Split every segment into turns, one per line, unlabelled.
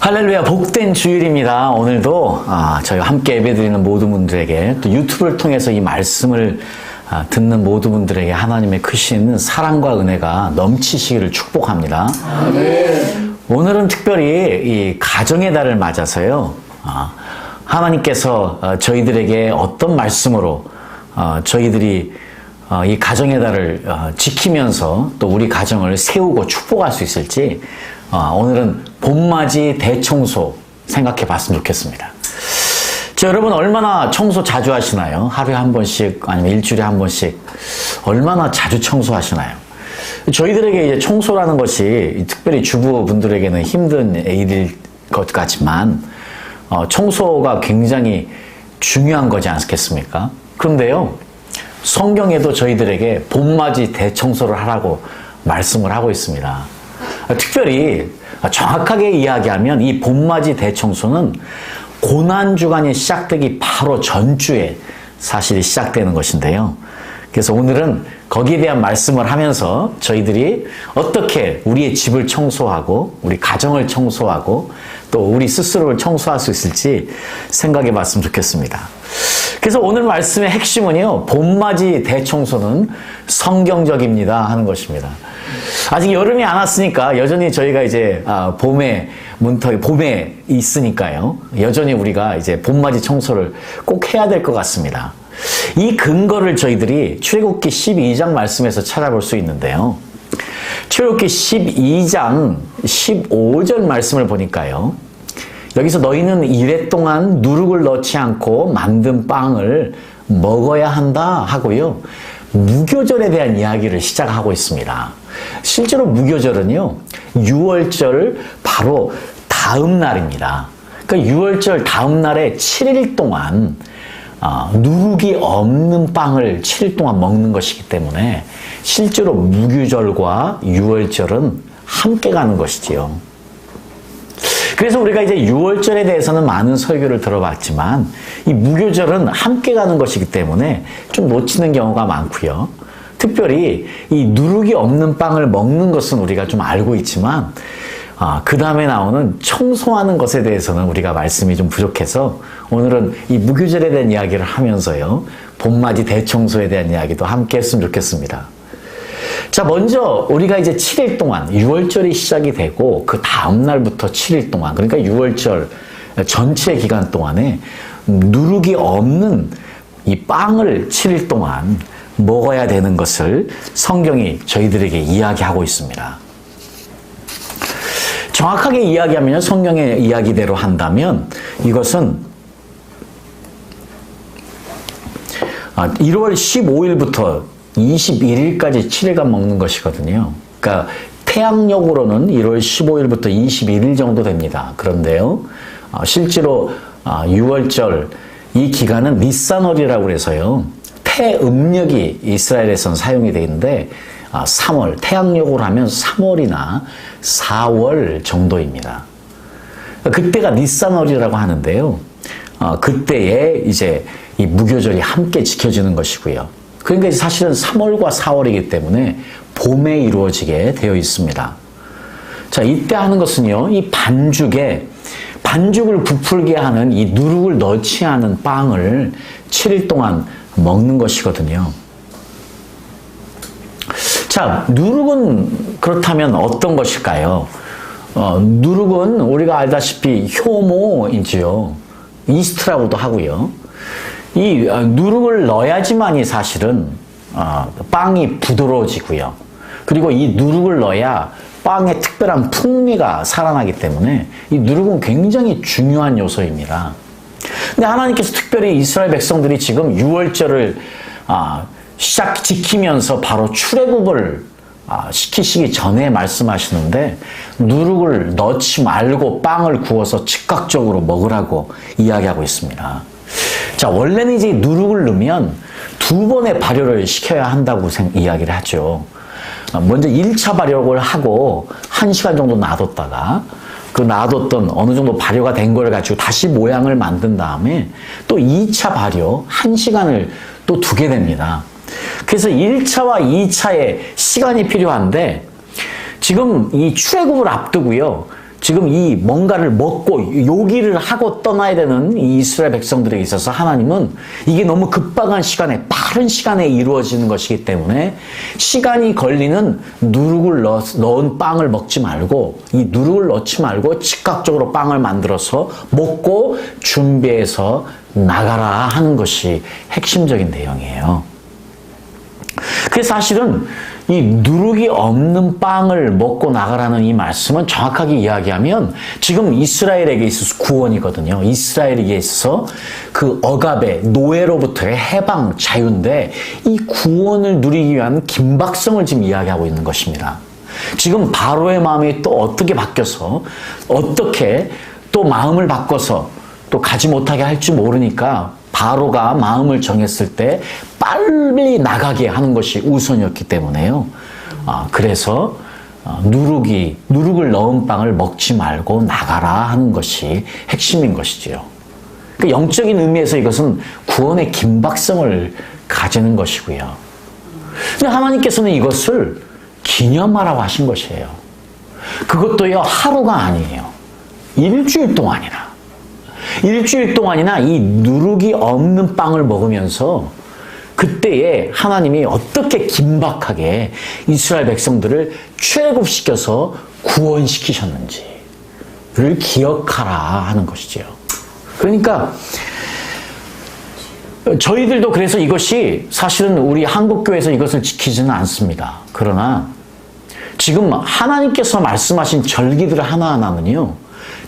할렐루야 복된 주일입니다. 오늘도 아, 저희 함께 예배드리는 모든 분들에게 또 유튜브를 통해서 이 말씀을 아, 듣는 모든 분들에게 하나님의 크신 사랑과 은혜가 넘치시기를 축복합니다. 오늘은 특별히 이 가정의 달을 맞아서요. 아, 하나님께서 어, 저희들에게 어떤 말씀으로 어, 저희들이 어, 이 가정의 달을 어, 지키면서 또 우리 가정을 세우고 축복할 수 있을지 어, 오늘은 봄맞이 대청소 생각해 봤으면 좋겠습니다. 자, 여러분 얼마나 청소 자주 하시나요? 하루에 한 번씩 아니면 일주일에 한 번씩 얼마나 자주 청소하시나요? 저희들에게 이제 청소라는 것이 특별히 주부분들에게는 힘든 일일 것 같지만 어, 청소가 굉장히 중요한 거지 않겠습니까? 그런데요, 성경에도 저희들에게 봄맞이 대청소를 하라고 말씀을 하고 있습니다. 특별히 정확하게 이야기하면 이 봄맞이 대청소는 고난주간이 시작되기 바로 전주에 사실이 시작되는 것인데요. 그래서 오늘은 거기에 대한 말씀을 하면서 저희들이 어떻게 우리의 집을 청소하고 우리 가정을 청소하고 또 우리 스스로를 청소할 수 있을지 생각해 봤으면 좋겠습니다. 그래서 오늘 말씀의 핵심은요, 봄맞이 대청소는 성경적입니다 하는 것입니다. 아직 여름이 안 왔으니까 여전히 저희가 이제 아, 봄에 문턱 봄에 있으니까요. 여전히 우리가 이제 봄맞이 청소를 꼭 해야 될 것 같습니다. 이 근거를 저희들이 출애굽기 12장 말씀에서 찾아볼 수 있는데요. 출애굽기 12장 15절 말씀을 보니까요. 여기서 너희는 이래 동안 누룩을 넣지 않고 만든 빵을 먹어야 한다 하고요. 무교절에 대한 이야기를 시작하고 있습니다. 실제로 무교절은요, 6월절 바로 다음 날입니다. 그러니까 6월절 다음 날에 7일 동안 어, 누룩이 없는 빵을 7일 동안 먹는 것이기 때문에 실제로 무교절과 6월절은 함께 가는 것이지요. 그래서 우리가 이제 6월절에 대해서는 많은 설교를 들어봤지만 이 무교절은 함께 가는 것이기 때문에 좀 놓치는 경우가 많고요. 특별히 이 누룩이 없는 빵을 먹는 것은 우리가 좀 알고 있지만 아, 그 다음에 나오는 청소하는 것에 대해서는 우리가 말씀이 좀 부족해서 오늘은 이 무교절에 대한 이야기를 하면서요. 봄맞이 대청소에 대한 이야기도 함께 했으면 좋겠습니다. 자, 먼저 우리가 이제 7일 동안 6월절이 시작이 되고 그 다음 날부터 7일 동안 그러니까 6월절 전체 기간 동안에 누룩이 없는 이 빵을 7일 동안 먹어야 되는 것을 성경이 저희들에게 이야기하고 있습니다. 정확하게 이야기하면 성경의 이야기대로 한다면 이것은 1월 15일부터 21일까지 7일간 먹는 것이거든요. 그러니까 태양력으로는 1월 15일부터 21일 정도 됩니다. 그런데요, 어, 실제로 6월절 어, 이 기간은 니산월이라고 해서요. 태음력이 이스라엘에선 사용이 되는데 3월, 아, 태양력으로 하면 3월이나 4월 정도입니다. 그때가 니산월이라고 하는데요. 어, 그때에 이제 이 무교절이 함께 지켜지는 것이고요. 그러니까 사실은 3월과 4월이기 때문에 봄에 이루어지게 되어 있습니다. 자, 이때 하는 것은요, 이 반죽에 반죽을 부풀게 하는 이 누룩을 넣지 않은 빵을 7일 동안 먹는 것이거든요. 자, 누룩은 그렇다면 어떤 것일까요? 어, 누룩은 우리가 알다시피 효모이지요. 이스트라고도 하고요. 이 어, 누룩을 넣어야지만이 사실은 어, 빵이 부드러워지고요. 그리고 이 누룩을 넣어야 빵의 특별한 풍미가 살아나기 때문에 이 누룩은 굉장히 중요한 요소입니다. 근데 하나님께서 특별히 이스라엘 백성들이 지금 6월절을 아, 시작 지키면서 바로 출애굽을 아, 시키시기 전에 말씀하시는데 누룩을 넣지 말고 빵을 구워서 즉각적으로 먹으라고 이야기하고 있습니다. 자, 원래는 이제 누룩을 넣으면 두 번의 발효를 시켜야 한다고 이야기를 하죠. 먼저 1차 발효를 하고 1시간 정도 놔뒀다가 그 놔뒀던 어느 정도 발효가 된 걸 가지고 다시 모양을 만든 다음에 또 2차 발효 1시간을 또 두게 됩니다. 그래서 1차와 2차에 시간이 필요한데 지금 이 출애굽을 앞두고요. 지금 이 뭔가를 먹고 요기를 하고 떠나야 되는 이 이스라엘 백성들에게 있어서 하나님은 이게 너무 급박한 시간에 빠른 시간에 이루어지는 것이기 때문에 시간이 걸리는 누룩을 넣, 넣은 빵을 먹지 말고 이 누룩을 넣지 말고 즉각적으로 빵을 만들어서 먹고 준비해서 나가라 하는 것이 핵심적인 내용이에요. 그래서 사실은 이 누룩이 없는 빵을 먹고 나가라는 이 말씀은 정확하게 이야기하면 지금 이스라엘에게 있어서 구원이거든요. 이스라엘에게 있어서 그 억압의 노예로부터의 해방, 자유인데 이 구원을 누리기 위한 긴박성을 지금 이야기하고 있는 것입니다. 지금 바로의 마음이 또 어떻게 바뀌어서 어떻게 또 마음을 바꿔서 또 가지 못하게 할지 모르니까 바로가 마음을 정했을 때 빨리 나가게 하는 것이 우선이었기 때문에요. 아, 그래서 어, 누룩이 누룩을 넣은 빵을 먹지 말고 나가라 하는 것이 핵심인 것이지요. 그 영적인 의미에서 이것은 구원의 긴박성을 가지는 것이고요. 근데 하나님께서는 이것을 기념하라고 하신 것이에요. 그것도요 하루가 아니에요. 일주일 동안이나. 일주일 동안이나 이 누룩이 없는 빵을 먹으면서 그때에 하나님이 어떻게 긴박하게 이스라엘 백성들을 출애굽시켜서 구원시키셨는지를 기억하라 하는 것이죠. 그러니까 저희들도 그래서 이것이 사실은 우리 한국 교회에서 이것을 지키지는 않습니다. 그러나 지금 하나님께서 말씀하신 절기들 하나하나는요,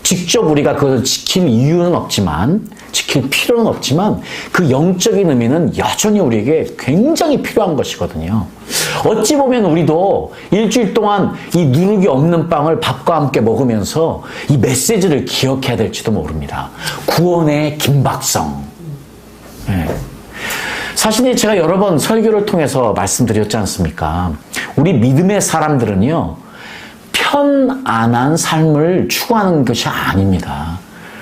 직접 우리가 그것을 지킬 이유는 없지만, 지킬 필요는 없지만, 그 영적인 의미는 여전히 우리에게 굉장히 필요한 것이거든요. 어찌 보면 우리도 일주일 동안 이 누룩이 없는 빵을 밥과 함께 먹으면서 이 메시지를 기억해야 될지도 모릅니다. 구원의 긴박성. 네. 사실 제가 여러 번 설교를 통해서 말씀드렸지 않습니까? 우리 믿음의 사람들은요, 편안한 삶을 추구하는 것이 아닙니다.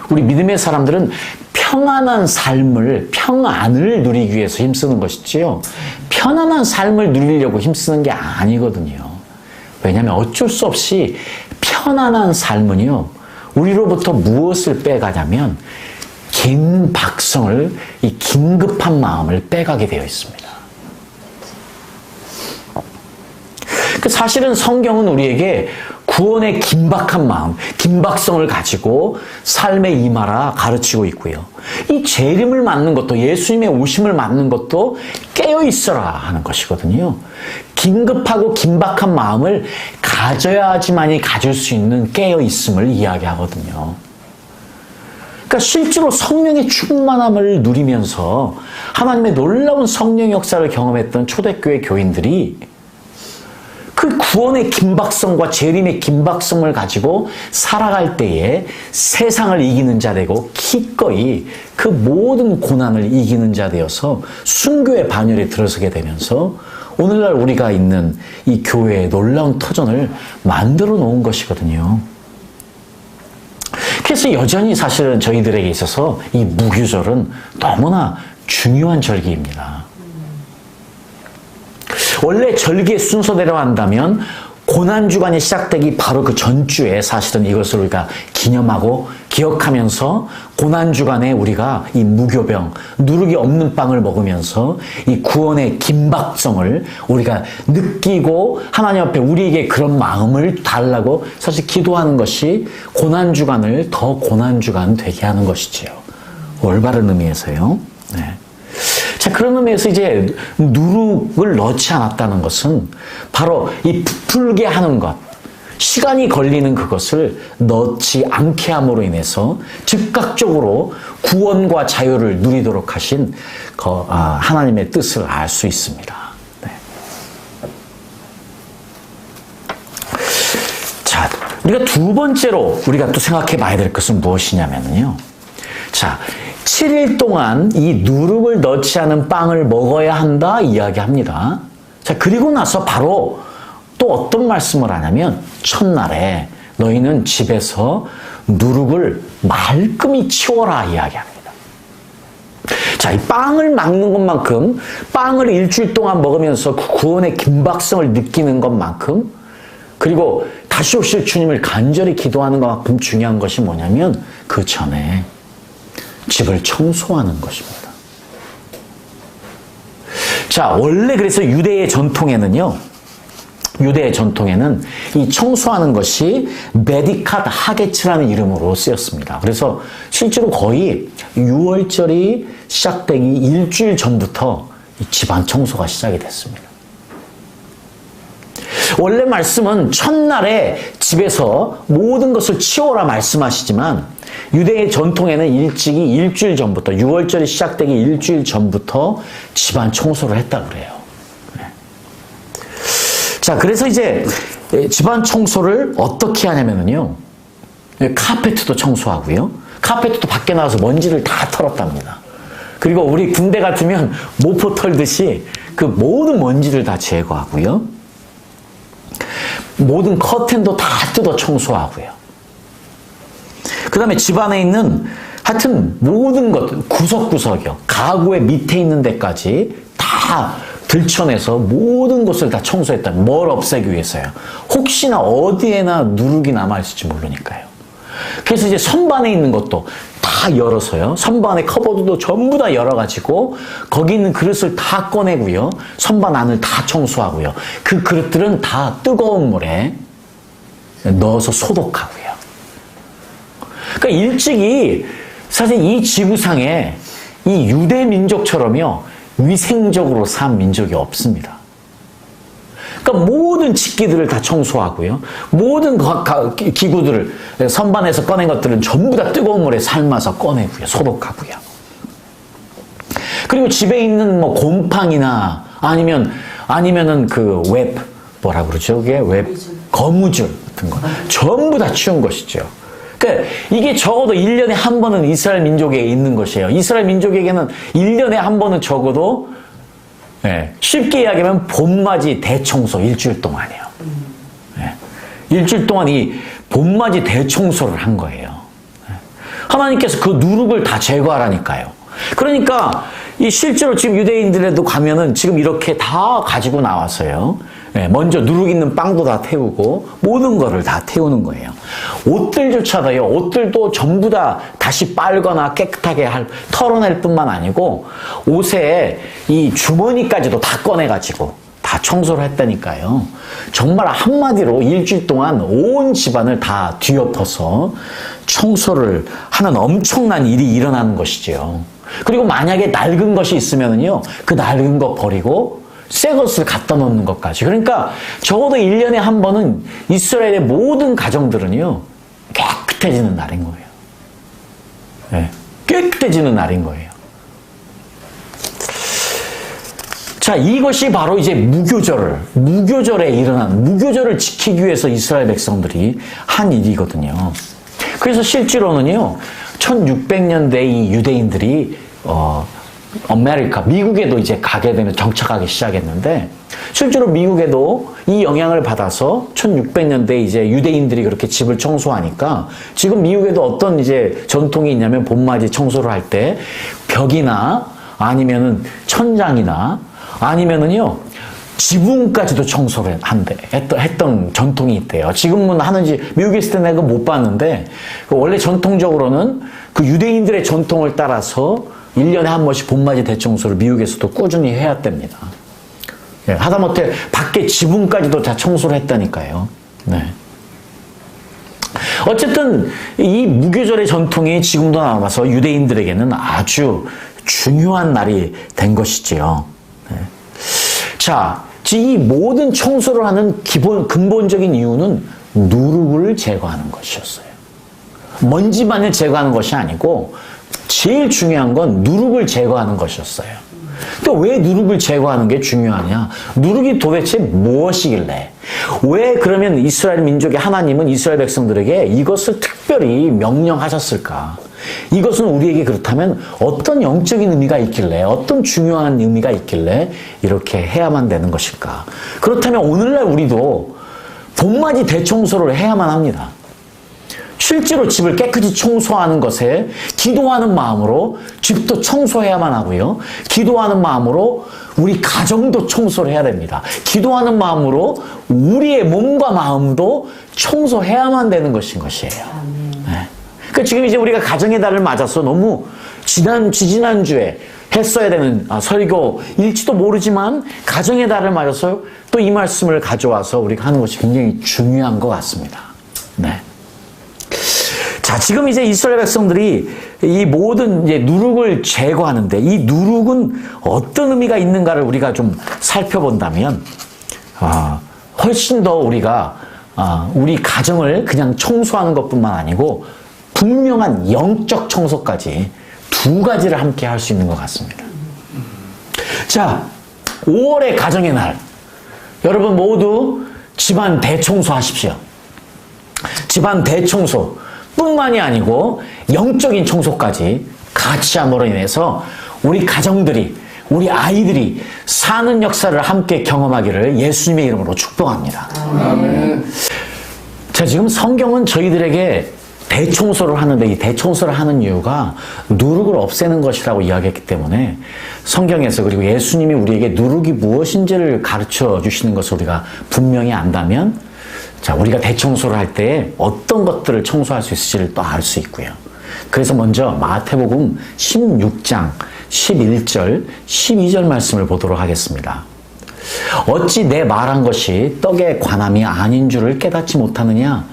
우리 믿음의 사람들은 평안한 삶을, 평안을 누리기 위해서 힘쓰는 것이지요. 편안한 삶을 누리려고 힘쓰는 게 아니거든요. 왜냐하면 어쩔 수 없이 편안한 삶은요, 우리로부터 무엇을 빼가냐면, 긴 박성을, 이 긴급한 마음을 빼가게 되어 있습니다. 그 사실은 성경은 우리에게 구원의 긴박한 마음, 긴박성을 가지고 삶에 임하라 가르치고 있고요. 이 재림을 맞는 것도 예수님의 오심을 맞는 것도 깨어 있어라 하는 것이거든요. 긴급하고 긴박한 마음을 가져야지만이 가질 수 있는 깨어 있음을 이야기하거든요. 그러니까 실제로 성령의 충만함을 누리면서 하나님의 놀라운 성령 역사를 경험했던 초대교회 교인들이 그 구원의 긴박성과 재림의 긴박성을 가지고 살아갈 때에 세상을 이기는 자 되고 기꺼이 그 모든 고난을 이기는 자 되어서 순교의 반열에 들어서게 되면서 오늘날 우리가 있는 이 교회의 놀라운 터전을 만들어 놓은 것이거든요. 그래서 여전히 사실은 저희들에게 있어서 이 무교절은 너무나 중요한 절기입니다. 원래 절기의 순서대로 한다면 고난주간이 시작되기 바로 그 전주에 사실은 이것을 우리가 기념하고 기억하면서 고난주간에 우리가 이 무교병, 누룩이 없는 빵을 먹으면서 이 구원의 긴박성을 우리가 느끼고 하나님 앞에 우리에게 그런 마음을 달라고 사실 기도하는 것이 고난주간을 더 고난주간 되게 하는 것이지요. 올바른 의미에서요. 네. 자, 그런 의미에서 이제 누룩을 넣지 않았다는 것은 바로 이 부풀게 하는 것, 시간이 걸리는 그것을 넣지 않게 함으로 인해서 즉각적으로 구원과 자유를 누리도록 하신 그, 아, 하나님의 뜻을 알 수 있습니다. 네. 자, 우리가 두 번째로 우리가 또 생각해 봐야 될 것은 무엇이냐면요. 자, 7일 동안 이 누룩을 넣지 않은 빵을 먹어야 한다 이야기합니다. 자, 그리고 나서 바로 또 어떤 말씀을 하냐면 첫날에 너희는 집에서 누룩을 말끔히 치워라 이야기합니다. 자, 이 빵을 막는 것만큼 빵을 일주일 동안 먹으면서 그 구원의 긴박성을 느끼는 것만큼 그리고 다시 오실 주님을 간절히 기도하는 것만큼 중요한 것이 뭐냐면 그 전에 집을 청소하는 것입니다. 자, 원래 그래서 유대의 전통에는요, 유대의 전통에는 이 청소하는 것이 메디카드 하게츠라는 이름으로 쓰였습니다. 그래서 실제로 거의 6월절이 시작되기 일주일 전부터 집안 청소가 시작이 됐습니다. 원래 말씀은 첫날에 집에서 모든 것을 치워라 말씀하시지만 유대의 전통에는 일찍이 일주일 전부터 6월절이 시작되기 일주일 전부터 집안 청소를 했다고 그래요. 네. 자, 그래서 이제 집안 청소를 어떻게 하냐면요. 카페트도 청소하고요. 카페트도 밖에 나와서 먼지를 다 털었답니다. 그리고 우리 군대 같으면 모포 털듯이 그 모든 먼지를 다 제거하고요. 모든 커튼도 다 뜯어 청소하고요. 그 다음에 집 안에 있는 하여튼 모든 것, 구석구석이요. 가구의 밑에 있는 데까지 다 들춰내서 모든 것을 다 청소했다. 뭘 없애기 위해서요. 혹시나 어디에나 누룩이 남아있을지 모르니까요. 그래서 이제 선반에 있는 것도 다 열어서요. 선반의 커버도 전부 다 열어가지고 거기 있는 그릇을 다 꺼내고요. 선반 안을 다 청소하고요. 그 그릇들은 다 뜨거운 물에 넣어서 소독하고요. 그러니까 일찍이 사실 이 지구상에 이 유대 민족처럼요 위생적으로 산 민족이 없습니다. 그러니까 모든 직기들을 다 청소하고요. 모든 기구들을 선반에서 꺼낸 것들은 전부 다 뜨거운 물에 삶아서 꺼내고요. 소독하고요. 그리고 집에 있는 뭐 곰팡이나 아니면 아니면은 그 웹 뭐라 그러죠? 그게 웹 거무줄 같은 거 전부 다 치운 것이죠. 그러니까 이게 적어도 1년에 한 번은 이스라엘 민족에 있는 것이에요. 이스라엘 민족에게는 1년에 한 번은 적어도 예, 쉽게 이야기하면 봄맞이 대청소 일주일 동안이에요. 예, 일주일 동안 이 봄맞이 대청소를 한 거예요. 예, 하나님께서 그 누룩을 다 제거하라니까요. 그러니까 이 실제로 지금 유대인들에도 가면은 지금 이렇게 다 가지고 나왔어요. 예, 먼저 누룩 있는 빵도 다 태우고 모든 거를 다 태우는 거예요. 옷들조차도요. 옷들도 전부 다 다시 빨거나 깨끗하게 할 털어낼 뿐만 아니고 옷에 이 주머니까지도 다 꺼내 가지고 다 청소를 했다니까요. 정말 한마디로 일주일 동안 온 집안을 다 뒤엎어서 청소를 하는 엄청난 일이 일어나는 것이죠. 그리고 만약에 낡은 것이 있으면요. 그 낡은 거 버리고 새 것을 갖다 놓는 것까지. 그러니까 적어도 1년에 한 번은 이스라엘의 모든 가정들은요, 깨끗해지는 날인 거예요. 네, 깨끗해지는 날인 거예요. 자, 이것이 바로 이제 무교절을, 무교절에 일어난, 무교절을 지키기 위해서 이스라엘 백성들이 한 일이거든요. 그래서 실제로는요, 1600년대 이 유대인들이, 어, 아메리카, 미국에도 이제 가게 되면 정착하기 시작했는데, 실제로 미국에도 이 영향을 받아서 1600년대 이제 유대인들이 그렇게 집을 청소하니까 지금 미국에도 어떤 이제 전통이 있냐면 봄맞이 청소를 할 때 벽이나 아니면은 천장이나 아니면은요 지붕까지도 청소를 한대 했던, 했던 전통이 있대요. 지금은 하는지 미국에 있을 때 내가 못 봤는데 그 원래 전통적으로는 그 유대인들의 전통을 따라서 1년에 한 번씩 봄맞이 대청소를 미국에서도 꾸준히 해야 됩니다. 예, 하다못해 밖에 지붕까지도 다 청소를 했다니까요. 네. 어쨌든 이 무교절의 전통이 지금도 남아서 유대인들에게는 아주 중요한 날이 된 것이지요. 네. 자, 이 모든 청소를 하는 기본 근본적인 이유는 누룩을 제거하는 것이었어요. 먼지만을 제거하는 것이 아니고 제일 중요한 건 누룩을 제거하는 것이었어요. 또왜 누룩을 제거하는 게 중요하냐? 누룩이 도대체 무엇이길래? 왜 그러면 이스라엘 민족의 하나님은 이스라엘 백성들에게 이것을 특별히 명령하셨을까? 이것은 우리에게 그렇다면 어떤 영적인 의미가 있길래, 어떤 중요한 의미가 있길래 이렇게 해야만 되는 것일까? 그렇다면 오늘날 우리도 봄맞이 대청소를 해야만 합니다. 실제로 집을 깨끗이 청소하는 것에 기도하는 마음으로 집도 청소해야만 하고요. 기도하는 마음으로 우리 가정도 청소를 해야 됩니다. 기도하는 마음으로 우리의 몸과 마음도 청소해야만 되는 것인 것이에요. 네. 그러니까 지금 이제 우리가 가정의 달을 맞아서 너무 지난 지지난 주에 했어야 되는 아, 설교일지도 모르지만 가정의 달을 맞아서 또 이 말씀을 가져와서 우리가 하는 것이 굉장히 중요한 것 같습니다. 네. 자, 지금 이제 이스라엘 백성들이 이 모든 이제 누룩을 제거하는데 이 누룩은 어떤 의미가 있는가를 우리가 좀 살펴본다면, 아, 훨씬 더 우리가 아, 우리 가정을 그냥 청소하는 것뿐만 아니고 분명한 영적 청소까지 두 가지를 함께 할 수 있는 것 같습니다. 자, 5월의 가정의 날. 여러분 모두 집안 대청소 하십시오. 집안 대청소 뿐만이 아니고 영적인 청소까지 같이 함으로 인해서 우리 가정들이 우리 아이들이 사는 역사를 함께 경험하기를 예수님의 이름으로 축복합니다. 아멘. 자, 지금 성경은 저희들에게 대청소를 하는데 이 대청소를 하는 이유가 누룩을 없애는 것이라고 이야기했기 때문에 성경에서 그리고 예수님이 우리에게 누룩이 무엇인지를 가르쳐 주시는 것을 우리가 분명히 안다면 자, 우리가 대청소를 할 때 어떤 것들을 청소할 수 있을지를 또 알 수 있고요. 그래서 먼저 마태복음 16장 11절, 12절 말씀을 보도록 하겠습니다. 어찌 내 말한 것이 떡의 관함이 아닌 줄을 깨닫지 못하느냐?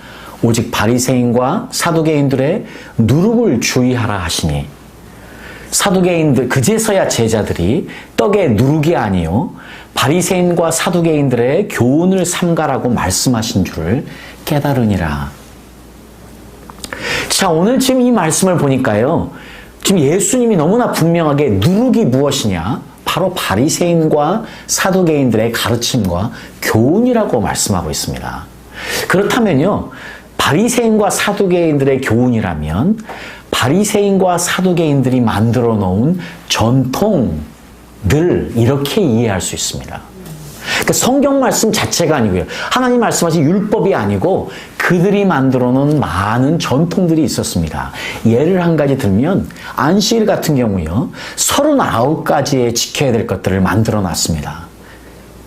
오직 바리새인과 사두개인들의 누룩을 주의하라 하시니 사두개인들 그제서야 제자들이 떡의 누룩이 아니요 바리새인과 사두개인들의 교훈을 삼가라고 말씀하신 줄을 깨달으니라. 자, 오늘 지금 이 말씀을 보니까요. 지금 예수님이 너무나 분명하게 누룩이 무엇이냐? 바로 바리새인과 사두개인들의 가르침과 교훈이라고 말씀하고 있습니다. 그렇다면요. 바리새인과 사두개인들의 교훈이라면 바리새인과 사두개인들이 만들어 놓은 전통 들 이렇게 이해할 수 있습니다. 그러니까 성경 말씀 자체가 아니고요. 하나님 말씀하신 율법이 아니고 그들이 만들어 놓은 많은 전통들이 있었습니다. 예를 한 가지 들면 안식일 같은 경우요. 39가지의 지켜야 될 것들을 만들어 놨습니다.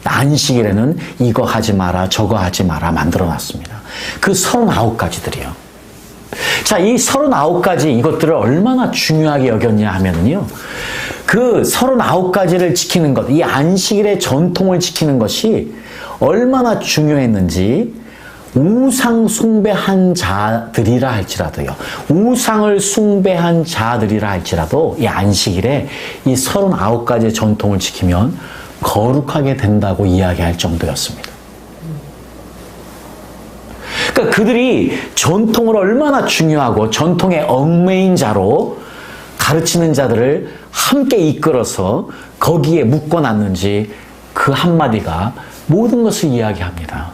안식일에는 이거 하지 마라, 저거 하지 마라 만들어 놨습니다. 그 39가지들이요. 자, 이 39가지 이것들을 얼마나 중요하게 여겼냐 하면요. 그 39가지를 지키는 것, 이 안식일의 전통을 지키는 것이 얼마나 중요했는지 우상 숭배한 자들이라 할지라도요. 우상을 숭배한 자들이라 할지라도 이 안식일에 이 39가지의 전통을 지키면 거룩하게 된다고 이야기할 정도였습니다. 그러니까 그들이 전통을 얼마나 중요하고 전통의 얽매인 자로 가르치는 자들을 함께 이끌어서 거기에 묶어놨는지 그 한마디가 모든 것을 이야기합니다.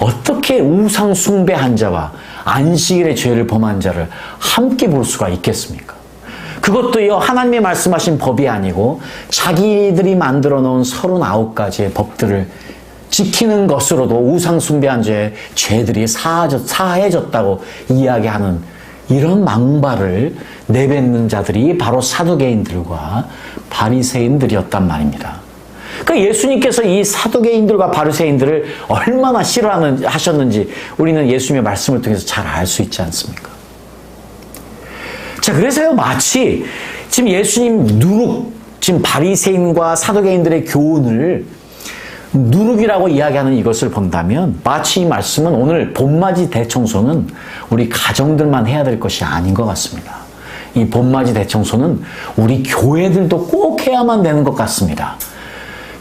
어떻게 우상 숭배한 자와 안식일의 죄를 범한 자를 함께 볼 수가 있겠습니까? 그것도요, 하나님의 말씀하신 법이 아니고 자기들이 만들어 놓은 39가지의 법들을 지키는 것으로도 우상 숭배한 죄, 죄들이 사해졌, 사해졌다고 이야기하는 이런 망발을 내뱉는 자들이 바로 사두개인들과 바리새인들이었단 말입니다. 그러니까 예수님께서 이 사두개인들과 바리새인들을 얼마나 싫어하는 하셨는지 우리는 예수님의 말씀을 통해서 잘 알 수 있지 않습니까? 자, 그래서요 마치 지금 예수님 누룩 지금 바리새인과 사두개인들의 교훈을 누룩이라고 이야기하는 이것을 본다면 마치 이 말씀은 오늘 봄맞이 대청소는 우리 가정들만 해야 될 것이 아닌 것 같습니다. 이 봄맞이 대청소는 우리 교회들도 꼭 해야만 되는 것 같습니다.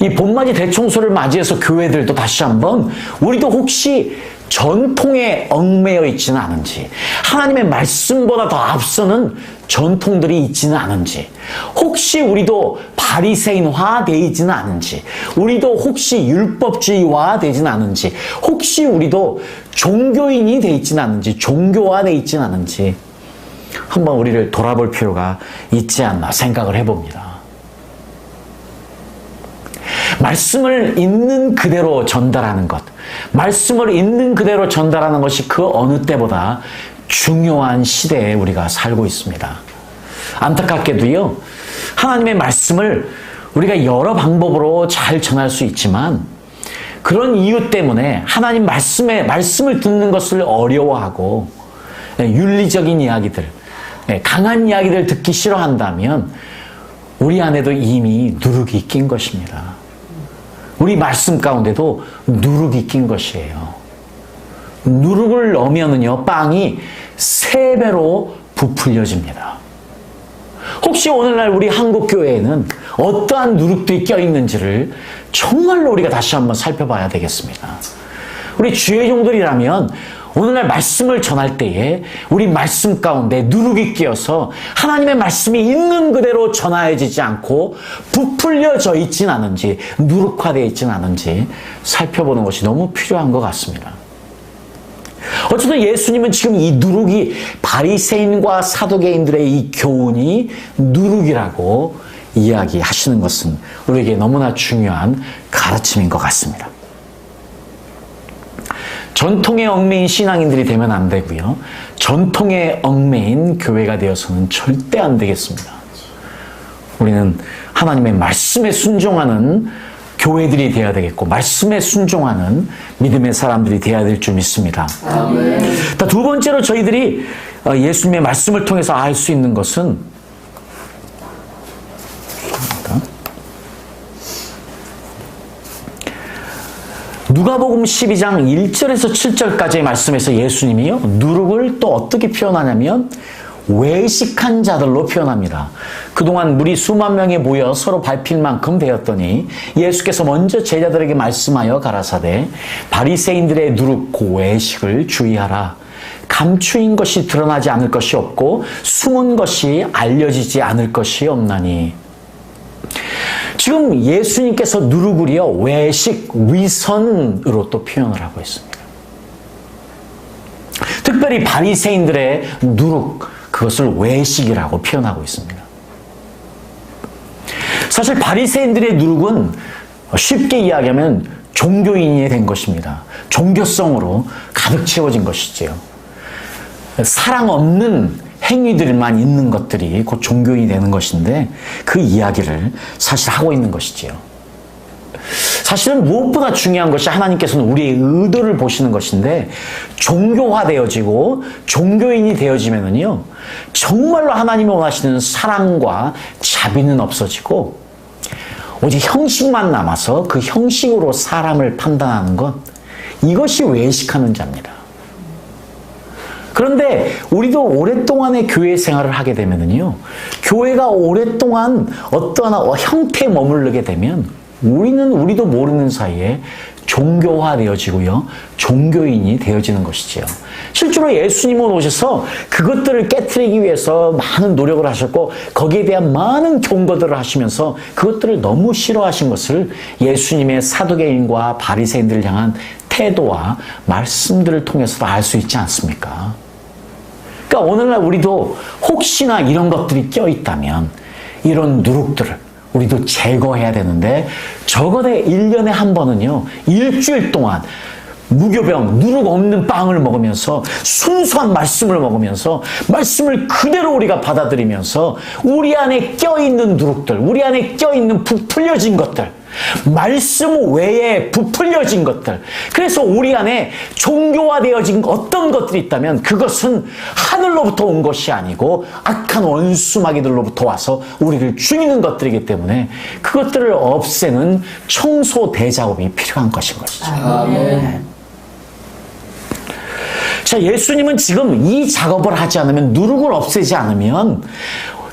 이 봄맞이 대청소를 맞이해서 교회들도 다시 한번 우리도 혹시 전통에 얽매여 있지는 않은지, 하나님의 말씀보다 더 앞서는 전통들이 있지는 않은지, 혹시 우리도 바리새인화 되지는 않은지, 우리도 혹시 율법주의화 되지는 않은지, 혹시 우리도 종교인이 돼 있지는 않은지, 종교화 돼 있지는 않은지, 한번 우리를 돌아볼 필요가 있지 않나 생각을 해봅니다. 말씀을 있는 그대로 전달하는 것, 말씀을 있는 그대로 전달하는 것이 그 어느 때보다 중요한 시대에 우리가 살고 있습니다. 안타깝게도요, 하나님의 말씀을 우리가 여러 방법으로 잘 전할 수 있지만, 그런 이유 때문에 하나님 말씀에, 말씀을 듣는 것을 어려워하고, 예, 윤리적인 이야기들, 예, 강한 이야기를 듣기 싫어한다면, 우리 안에도 이미 누룩이 낀 것입니다. 우리 말씀 가운데도 누룩이 낀 것이에요. 누룩을 넣으면은요, 빵이 세 배로 부풀려집니다. 혹시 오늘날 우리 한국교회에는 어떠한 누룩들이 껴있는지를 정말로 우리가 다시 한번 살펴봐야 되겠습니다. 우리 주의 종들이라면 오늘날 말씀을 전할 때에 우리 말씀 가운데 누룩이 끼어서 하나님의 말씀이 있는 그대로 전하여지지 않고 부풀려져 있진 않은지 누룩화되어 있진 않은지 살펴보는 것이 너무 필요한 것 같습니다. 어쨌든 예수님은 지금 이 누룩이 바리새인과 사두개인들의 이 교훈이 누룩이라고 이야기하시는 것은 우리에게 너무나 중요한 가르침인 것 같습니다. 전통의 얽매인 신앙인들이 되면 안 되고요. 전통의 얽매인 교회가 되어서는 절대 안 되겠습니다. 우리는 하나님의 말씀에 순종하는 교회들이 되어야 되겠고 말씀에 순종하는 믿음의 사람들이 되어야 될 줄 믿습니다. 두 번째로 저희들이 어, 예수님의 말씀을 통해서 알 수 있는 것은 누가복음 12장 1절에서 7절까지의 말씀에서 예수님이요 누룩을 또 어떻게 표현하냐면 외식한 자들로 표현합니다. 그동안 물이 수만 명이 모여 서로 밟힐 만큼 되었더니 예수께서 먼저 제자들에게 말씀하여 가라사대 바리새인들의 누룩 고 외식을 주의하라. 감추인 것이 드러나지 않을 것이 없고 숨은 것이 알려지지 않을 것이 없나니 지금 예수님께서 누룩을요 외식 위선으로 또 표현을 하고 있습니다. 특별히 바리새인들의 누룩 그것을 외식이라고 표현하고 있습니다. 사실 바리새인들의 누룩은 쉽게 이야기하면 종교인이 된 것입니다. 종교성으로 가득 채워진 것이지요. 사랑 없는 행위들만 있는 것들이 곧 종교인이 되는 것인데 그 이야기를 사실 하고 있는 것이지요. 사실은 무엇보다 중요한 것이 하나님께서는 우리의 의도를 보시는 것인데 종교화되어지고 종교인이 되어지면은요 정말로 하나님이 원하시는 사랑과 자비는 없어지고 오직 형식만 남아서 그 형식으로 사람을 판단하는 것 이것이 외식하는 자입니다. 그런데 우리도 오랫동안의 교회 생활을 하게 되면은요, 교회가 오랫동안 어떠한 형태에 머무르게 되면 우리는 우리도 모르는 사이에 종교화되어지고요. 종교인이 되어지는 것이지요. 실제로 예수님은 오셔서 그것들을 깨뜨리기 위해서 많은 노력을 하셨고 거기에 대한 많은 경고들을 하시면서 그것들을 너무 싫어하신 것을 예수님의 사도개인과 바리새인들을 향한 태도와 말씀들을 통해서도 알 수 있지 않습니까? 그러니까 오늘날 우리도 혹시나 이런 것들이 껴 있다면 이런 누룩들을 우리도 제거해야 되는데 적어도 1년에 한 번은요. 일주일 동안 무교병, 누룩 없는 빵을 먹으면서 순수한 말씀을 먹으면서 말씀을 그대로 우리가 받아들이면서 우리 안에 껴있는 누룩들, 우리 안에 껴있는 부풀려진 것들, 말씀 외에 부풀려진 것들. 그래서 우리 안에 종교화되어진 어떤 것들이 있다면 그것은 하늘로부터 온 것이 아니고 악한 원수마귀들로부터 와서 우리를 죽이는 것들이기 때문에 그것들을 없애는 청소 대작업이 필요한 것인 것이죠. 네. 자, 예수님은 지금 이 작업을 하지 않으면 누룩을 없애지 않으면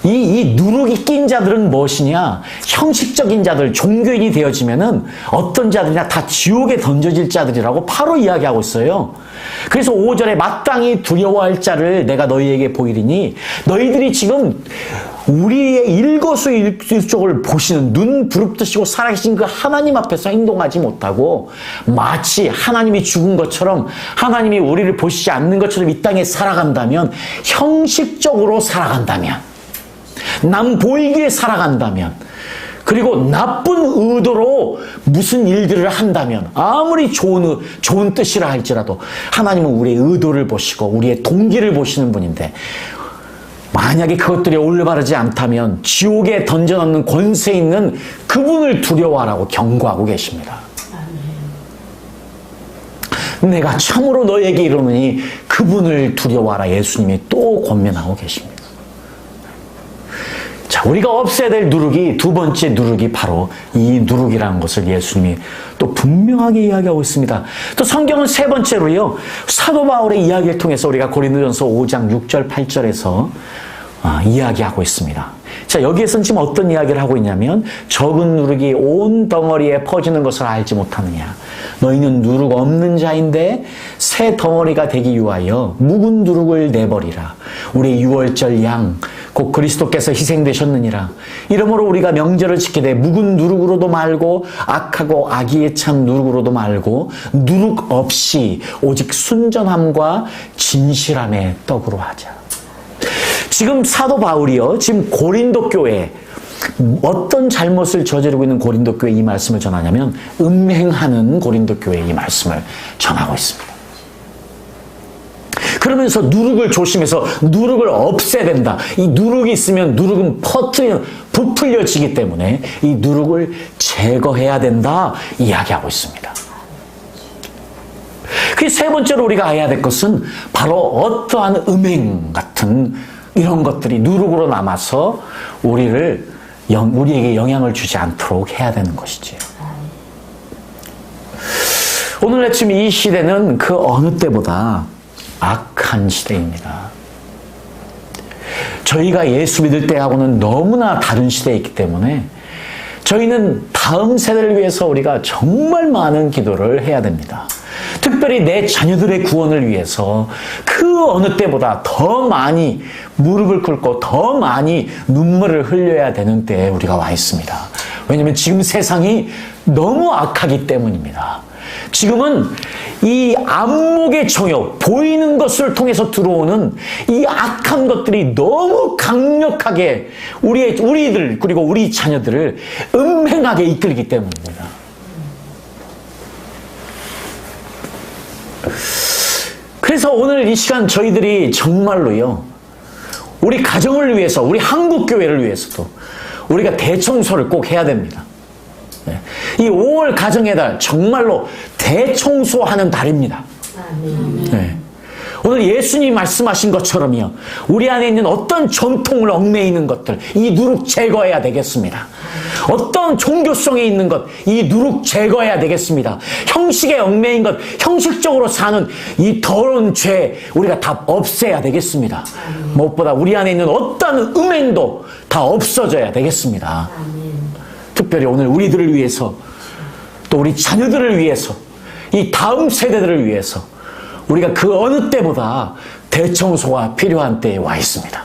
이, 이 누룩이 낀 자들은 무엇이냐? 형식적인 자들, 종교인이 되어지면은 어떤 자들이나 다 지옥에 던져질 자들이라고 바로 이야기하고 있어요. 그래서 5절에 마땅히 두려워할 자를 내가 너희에게 보이리니 너희들이 지금 우리의 일거수일투족을 보시는 눈 부릅뜨시고 살아계신 그 하나님 앞에서 행동하지 못하고 마치 하나님이 죽은 것처럼 하나님이 우리를 보시지 않는 것처럼 이 땅에 살아간다면 형식적으로 살아간다면 남 보이기에 살아간다면 그리고 나쁜 의도로 무슨 일들을 한다면 아무리 좋은 의- 좋은 뜻이라 할지라도 하나님은 우리의 의도를 보시고 우리의 동기를 보시는 분인데 만약에 그것들이 올바르지 않다면 지옥에 던져넣는 권세 있는 그분을 두려워하라고 경고하고 계십니다. 내가 참으로 너에게 이르노니 그분을 두려워하라 예수님이 또 권면하고 계십니다. 자, 우리가 없애야 될 누룩이 두 번째 누룩이 바로 이 누룩이라는 것을 예수님이 또 분명하게 이야기하고 있습니다. 또 성경은 세 번째로요. 사도 바울의 이야기를 통해서 우리가 고린도전서 5장 6절 8절에서 아, 이야기하고 있습니다. 자, 여기에서는 지금 어떤 이야기를 하고 있냐면 적은 누룩이 온 덩어리에 퍼지는 것을 알지 못하느냐. 너희는 누룩 없는 자인데 새 덩어리가 되기 위하여 묵은 누룩을 내버리라. 우리 유월절 양, 곧 그리스도께서 희생되셨느니라. 이러므로 우리가 명절을 지키되 묵은 누룩으로도 말고 악하고 악의에 찬 누룩으로도 말고 누룩 없이 오직 순전함과 진실함의 떡으로 하자. 지금 사도 바울이요. 지금 고린도 교회 어떤 잘못을 저지르고 있는 고린도 교회 이 말씀을 전하냐면 음행하는 고린도 교회 이 말씀을 전하고 있습니다. 그러면서 누룩을 조심해서 누룩을 없애야 된다. 이 누룩이 있으면 누룩은 퍼트려 부풀려지기 때문에 이 누룩을 제거해야 된다 이야기하고 있습니다. 그 세 번째로 우리가 해야 될 것은 바로 어떠한 음행 같은 이런 것들이 누룩으로 남아서 우리를 영- 우리에게 영향을 주지 않도록 해야 되는 것이지. 오늘 아침 이 시대는 그 어느 때보다 악한 시대입니다. 저희가 예수 믿을 때하고는 너무나 다른 시대에 있기 때문에 저희는 다음 세대를 위해서 우리가 정말 많은 기도를 해야 됩니다. 특별히 내 자녀들의 구원을 위해서 그 어느 때보다 더 많이 무릎을 꿇고 더 많이 눈물을 흘려야 되는 때에 우리가 와 있습니다. 왜냐하면 지금 세상이 너무 악하기 때문입니다. 지금은 이 안목의 정욕, 보이는 것을 통해서 들어오는 이 악한 것들이 너무 강력하게 우리의, 우리들, 그리고 우리 자녀들을 음행하게 이끌기 때문입니다. 그래서 오늘 이 시간 저희들이 정말로요, 우리 가정을 위해서, 우리 한국교회를 위해서도 우리가 대청소를 꼭 해야 됩니다. 네. 이 5월 가정의 달 정말로 대청소하는 달입니다. 네. 오늘 예수님 말씀하신 것처럼요. 우리 안에 있는 어떤 전통을 얽매이는 것들, 이 누룩 제거해야 되겠습니다. 어떤 종교성에 있는 것, 이 누룩 제거해야 되겠습니다. 형식에 얽매인 것, 형식적으로 사는 이 더러운 죄, 우리가 다 없애야 되겠습니다. 무엇보다 우리 안에 있는 어떤 음행도 다 없어져야 되겠습니다. 특별히 오늘 우리들을 위해서 또 우리 자녀들을 위해서 이 다음 세대들을 위해서 우리가 그 어느 때보다 대청소가 필요한 때에 와 있습니다.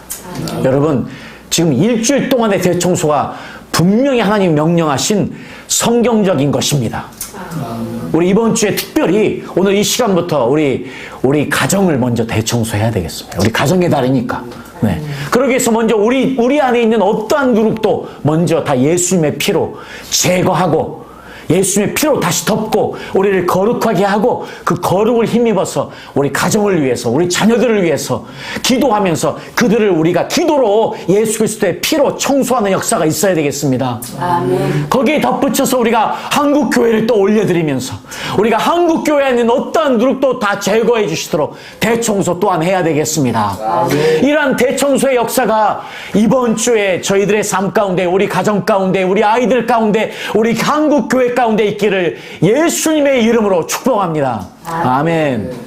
여러분 지금 일주일 동안의 대청소가 분명히 하나님 명령하신 성경적인 것입니다. 우리 이번 주에 특별히 오늘 이 시간부터 우리 우리 가정을 먼저 대청소해야 되겠습니다. 우리 가정의 달이니까. 네. 그러기 위해서 먼저 우리 우리 안에 있는 어떠한 누룩도 먼저 다 예수님의 피로 제거하고 예수님의 피로 다시 덮고 우리를 거룩하게 하고 그 거룩을 힘입어서 우리 가정을 위해서 우리 자녀들을 위해서 기도하면서 그들을 우리가 기도로 예수 그리스도의 피로 청소하는 역사가 있어야 되겠습니다.
아멘.
거기에 덧붙여서 우리가 한국 교회를 또 올려드리면서 우리가 한국 교회에 있는 어떠한 누룩도 다 제거해 주시도록 대청소 또한 해야 되겠습니다. 이러한 대청소의 역사가 이번 주에 저희들의 삶 가운데 우리 가정 가운데 우리 아이들 가운데 우리 한국 교회 가운데 있기를 예수님의 이름으로 축복합니다. 아멘.